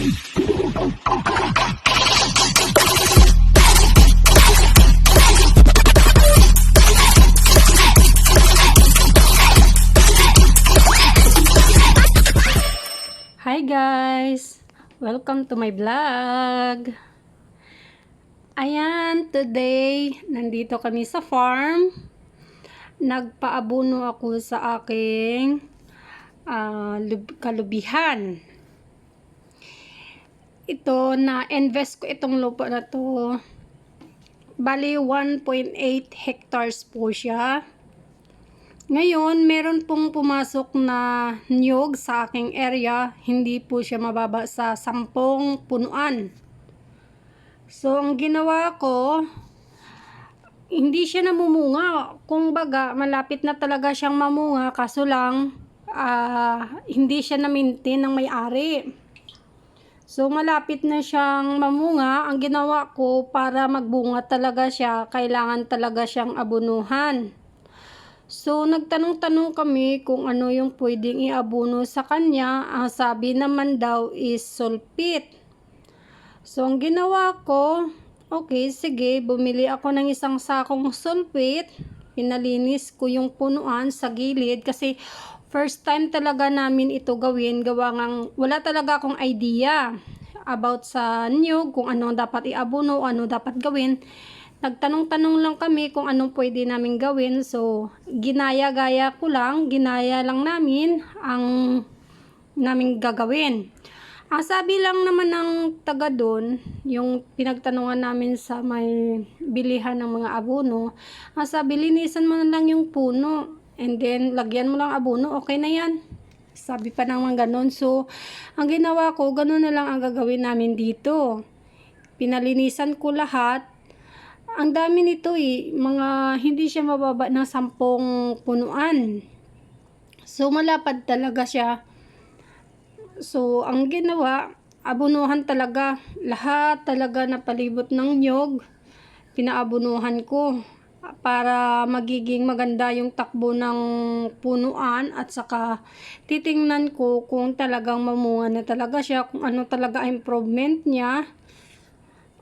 Hi guys! Welcome to my vlog! Ayan, today, nandito kami sa farm. Nagpaabuno ako sa aking lub- kalubihan. Ito, na-invest ko itong lupa na to. Bali, 1.8 hectares po siya. Ngayon, meron pong pumasok na niyog sa aking area. Hindi po siya mababa sa sampung punuan. So, ang ginawa ko, hindi siya namumunga. Kung baga, malapit na talaga siyang mamunga. Kaso lang, ah, hindi siya na-maintain ng may-ari. So, malapit na siyang mamunga. Ang ginawa ko, para magbunga talaga siya, kailangan talaga siyang abunuhan. So, nagtanong-tanong kami kung ano yung pwedeng iabuno sa kanya. Ang sabi naman daw is sulpit. So, ang ginawa ko, okay, sige, bumili ako ng isang sakong sulpit. Pinalinis ko yung punuan sa gilid kasi first time talaga namin ito gawin. Gawa ngang, wala talaga akong idea about sa niyog, kung ano dapat iabuno, ano dapat gawin nagtanong-tanong lang kami kung anong pwede namin gawin. So, ginaya-gaya ko lang, ginaya lang namin ang namin gagawin. Ang sabi lang naman ng taga doon, yung pinagtanungan namin sa may bilihan ng mga abono, ang sabi, linisan mo na lang yung puno. And then, lagyan mo lang abono, okay na yan. Sabi pa naman ganun. So, ang ginawa ko, ganun na lang ang gagawin namin dito. Pinalinisan ko lahat, ang dami nito eh, mga hindi siya mababa ng sampung punuan. So, malapad talaga siya. So, ang ginawa, abunuhan talaga. Lahat talaga na palibot ng nyog, pinaabunuhan ko para magiging maganda yung takbo ng punuan at saka titingnan ko kung talagang mamunga na talaga siya, kung ano talaga improvement niya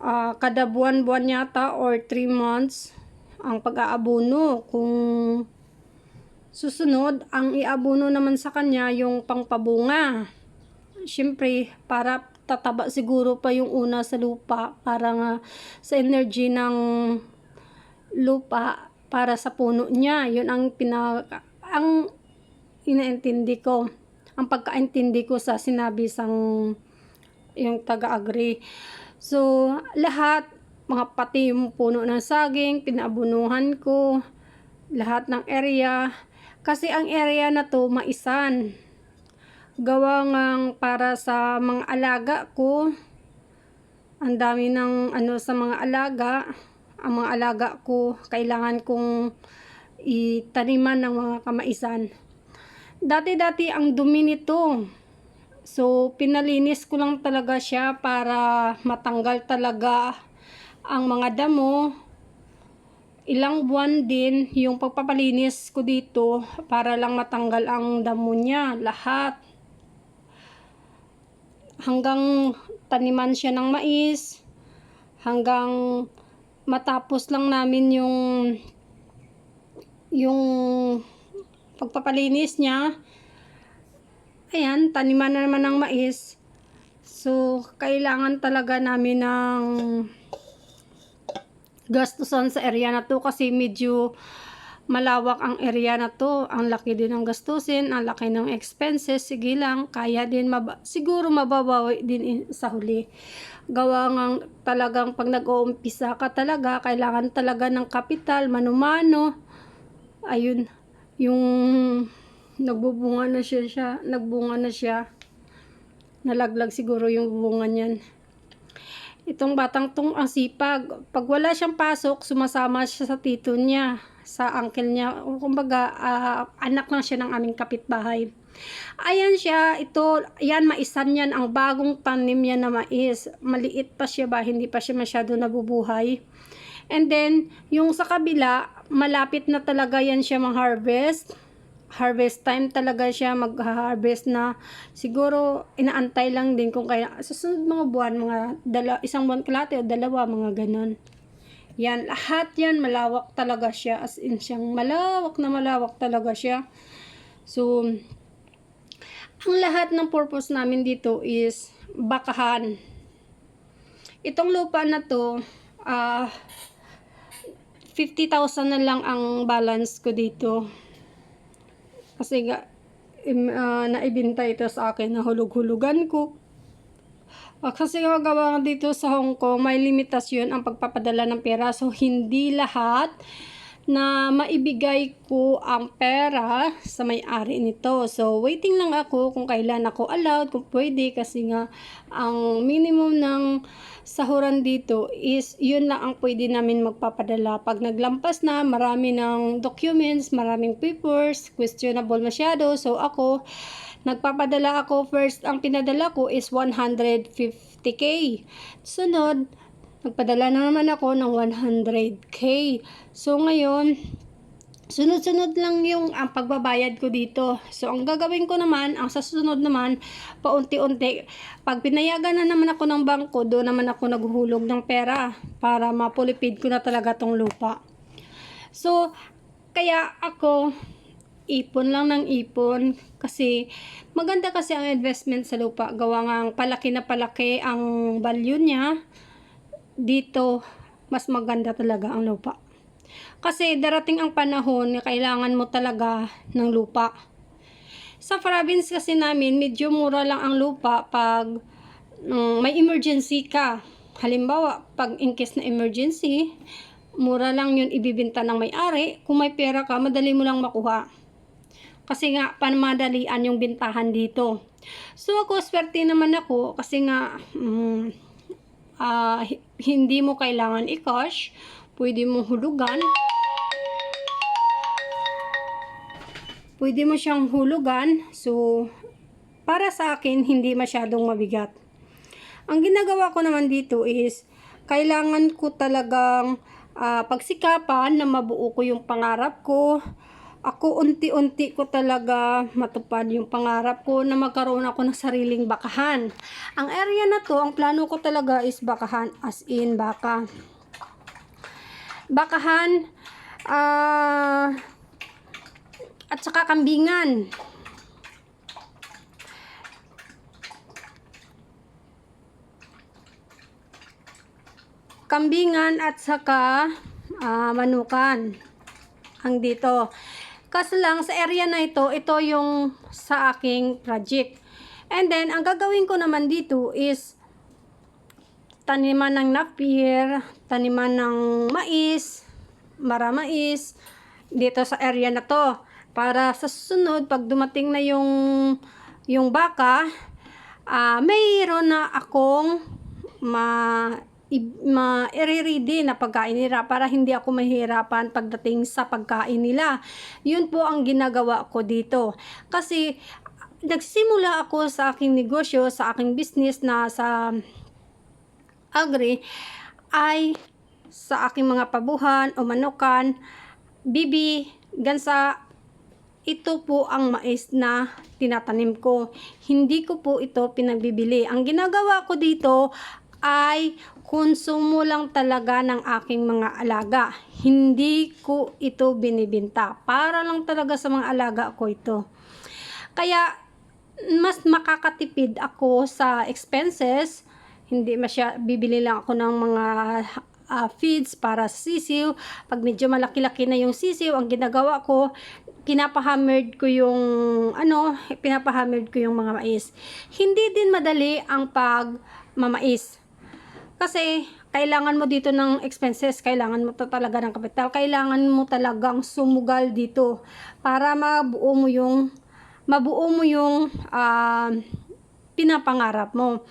ah, kada buwan-buwan yata or 3 months ang pag-aabuno. Kung susunod, ang iabuno naman sa kanya yung pangpabunga. Siyempre, para tataba siguro pa yung una sa lupa para nga sa energy ng lupa para sa puno niya. Yun ang pinaka ang inaintindi ko. Ang pagkaintindi ko sa sinabi sang yung taga-agri. So, lahat, mga pati yung puno ng saging, pinaabunuhan ko, lahat ng area. Kasi ang area na to, maisan. Gawa ngang para sa mga alaga ko. Ang dami ng ano sa mga alaga. Ang mga alaga ko, kailangan kong itaniman ng mga kamaisan. Dati-dati ang dumi nito. So, pinalinis ko lang talaga siya para matanggal talaga ang mga damo. Ilang buwan din yung pagpapalinis ko dito para lang matanggal ang damo niya, lahat. Hanggang taniman siya ng mais, hanggang matapos lang namin yung yung pagpapalinis niya, ayan, taniman na naman ng mais. So, kailangan talaga namin ng gastusan sa area na to kasi medyo malawak ang area na to. Ang laki din ng gastusin, ang laki ng expenses. Sige lang, kaya din, maba- siguro mababawi din in- sa huli. Gawa ng talagang pag nag-uumpisa ka talaga, kailangan talaga ng kapital, manumano. Ayun, yung nagbubunga na siya, siya nagbunga na siya nalaglag siguro yung bunga niyan itong batang tong ang sipag pag wala siyang pasok sumasama siya sa tito niya sa uncle niya. Kumbaga ah, anak lang siya ng aming kapitbahay. Ayan siya ito yan maisan yan ang bagong tanim niya na mais maliit pa siya ba? Hindi pa siya masyado nabubuhay. And then yung sa kabila malapit na talaga yan siya mang harvest time talaga siya mag-harvest na. Siguro inaantay lang din kung kaya sa sunod mga buwan mga dala, isang buwan kalate o dalawa mga ganon yan lahat yan malawak talaga siya as in siyang malawak na malawak talaga siya so ang lahat ng purpose namin dito is bakahan itong lupa na to ah 50,000 na lang ang balance ko dito. Kasi nga, im, ah, naibinta ito sa akin na hulog-hulugan ko. Ah, kasi nga gawa nga dito sa Hong Kong, may limitasyon ang pagpapadala ng pera. So, hindi lahat na maibigay ko ang pera sa may-ari nito. So, waiting lang ako kung kailan ako allowed, kung pwede, kasi nga ang minimum ng sahuran dito is yun lang ang pwede namin magpapadala. Pag naglampas na, marami ng documents, maraming papers, questionable masyado. So, ako, nagpapadala ako first, ang pinadala ko is 150k. Sunod, nagpadala na naman ako ng 100k. So, ngayon, sunod-sunod lang yung ang pagbabayad ko dito. So, ang gagawin ko naman, ang sa susunod naman, paunti-unti, pag pinayagan na naman ako ng bangko, doon naman ako naghuhulog ng pera para mapulipid ko na talaga tong lupa. So, kaya ako, ipon lang ng ipon kasi maganda kasi ang investment sa lupa. Gawa nga ang palaki na palaki ang value niya dito mas maganda talaga ang lupa. Kasi darating ang panahon na kailangan mo talaga ng lupa. Sa province kasi namin, medyo mura lang ang lupa pag mm, may emergency ka. Halimbawa, pag in case na emergency, mura lang yun ibibinta ng may-ari. Kung may pera ka, madali mo lang makuha. Kasi nga, panamadalian yung bintahan dito. So ako, swerte naman ako kasi nga, mm, hi- hindi mo kailangan i-cash, pwede mo hulugan. Pwede mo siyang hulugan. So, para sa akin, hindi masyadong mabigat. Ang ginagawa ko naman dito is, kailangan ko talagang ah, pagsikapan na mabuo ko yung pangarap ko. Ako unti-unti ko talaga matupad yung pangarap ko na magkaroon ako ng sariling bakahan. Ang area na to, ang plano ko talaga is bakahan as in baka. Bakahan ah at saka kambingan. Kambingan at saka ah, manukan. Ang dito. Kasi lang sa area na ito, ito yung sa aking project. And then, ang gagawin ko naman dito is taniman ng napier, taniman ng mais, maramais, dito sa area na to. Para sa susunod, pag dumating na yung, yung baka, ah mayroon na akong ma i- ma i-ready na pagkain nila para hindi ako mahirapan pagdating sa pagkain nila. Yun po ang ginagawa ko dito. Kasi nagsimula ako sa aking negosyo, sa aking business na sa agri ay sa aking mga pabuhan o manukan, bibi, gansa, ito po ang mais na tinatanim ko. Hindi ko po ito pinagbibili. Ang ginagawa ko dito ay konsumo lang talaga ng aking mga alaga. Hindi ko ito binibinta. Para lang talaga sa mga alaga ko ito. Kaya mas makakatipid ako sa expenses. Hindi masya bibili lang ako ng mga ah, feeds para sa sisiw. Pag medyo malaki-laki na yung sisiw, ang ginagawa ko, pinapahammered ko yung ano, pinapahammered ko yung mga mais. Hindi din madali ang pagmamais. Kasi kailangan mo dito ng expenses, kailangan mo to talaga ng kapital, kailangan mo talagang sumugal dito para mabuo mo yung mabuo mo yung ah, pinapangarap mo.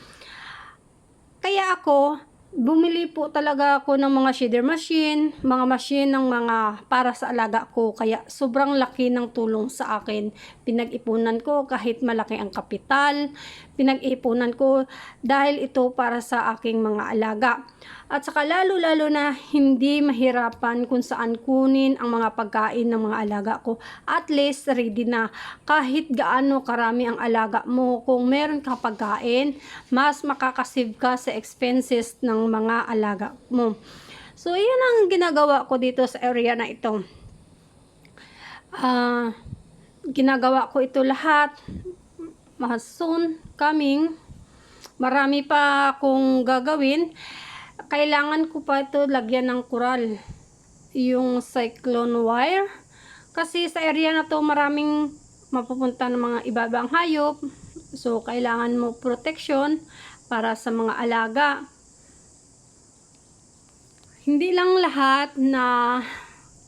Kaya ako, bumili po talaga ako ng mga shader machine, mga machine ng mga para sa alaga ko. Kaya sobrang laki ng tulong sa akin. Pinag-ipunan ko kahit malaki ang kapital. Pinag-ipunan ko dahil ito para sa aking mga alaga. At saka lalo-lalo na hindi mahirapan kung saan kunin ang mga pagkain ng mga alaga ko. At least ready na kahit gaano karami ang alaga mo. Kung meron kang pagkain, mas makakasave ka sa expenses ng mga alaga mo. So, yan ang ginagawa ko dito sa area na ito. Ah, ginagawa ko ito lahat. Mas soon coming. Marami pa akong gagawin. Kailangan ko pa ito lagyan ng kural. Yung cyclone wire. Kasi sa area na to maraming mapupunta ng mga ibabang hayop. So, kailangan mo protection para sa mga alaga. Hindi lang lahat na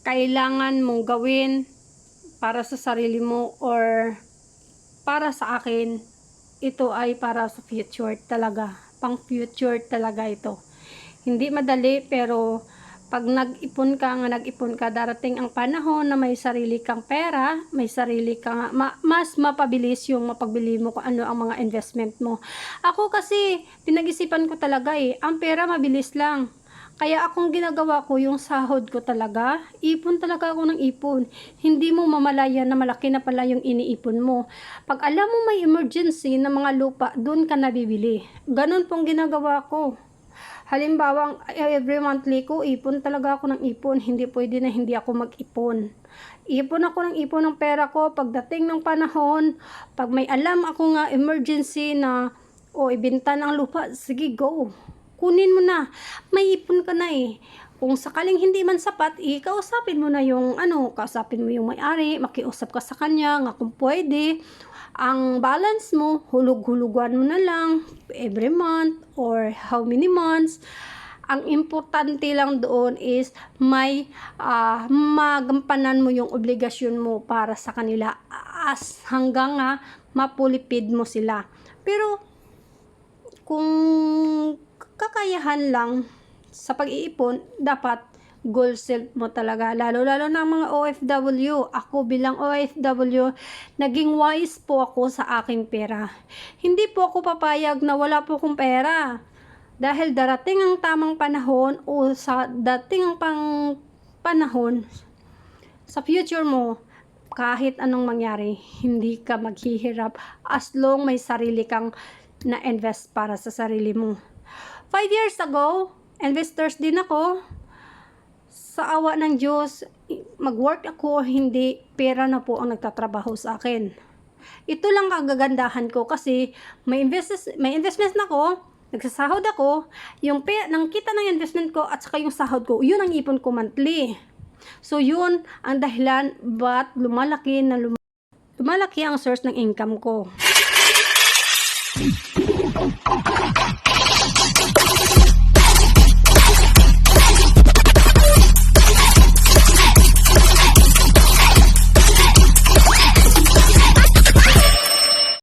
kailangan mong gawin para sa sarili mo or para sa akin, ito ay para sa future talaga. Pang future talaga ito. Hindi madali pero pag nag-ipon ka nga nag-ipon ka, darating ang panahon na may sarili kang pera, may sarili kang, ma- mas mapabilis yung mapagbili mo kung ano ang mga investment mo. Ako kasi, pinag-isipan ko talaga eh, ang pera mabilis lang. Kaya akong ginagawa ko yung sahod ko talaga, ipon talaga ako ng ipon. Hindi mo mamalayan na malaki na pala yung iniipon mo. Pag alam mo may emergency na mga lupa, doon ka nabibili. Ganon pong ginagawa ko. Halimbawa, every monthly ko, ipon talaga ako ng ipon. Hindi pwede na hindi ako mag-ipon. Ipon ako ng ipon ng pera ko pagdating ng panahon, pag may alam ako nga emergency na o ibenta ng lupa, sige go. Kunin mo na. May ipon ka na eh. Kung sakaling hindi man sapat, ikausapin mo na yung ano, kausapin mo yung may-ari, makiusap ka sa kanya, nga kung pwede. Ang balance mo, hulug-hulugan mo na lang every month or how many months. Ang importante lang doon is may ah, magampanan mo yung obligasyon mo para sa kanila as hanggang nga mapulipid mo sila. Pero kung kakayahan lang sa pag-iipon, dapat goal set mo talaga. Lalo-lalo ng mga OFW. Ako bilang OFW, naging wise po ako sa aking pera. Hindi po ako papayag na wala po akong pera. Dahil darating ang tamang panahon o sa dating ang pang panahon sa future mo, kahit anong mangyari, hindi ka maghihirap as long may sarili kang na-invest para sa sarili mo. Five years ago, investors din ako. Sa awa ng Diyos, mag-work ako o hindi, pera na po ang nagtatrabaho sa akin. Ito lang kagagandahan ko kasi may, invest, may investments na ko, nagsasahod ako, yung pe, nang kita ng investment ko at saka yung sahod ko, yun ang ipon ko monthly. So yun ang dahilan ba't lumalaki na lum- lumalaki ang source ng income ko.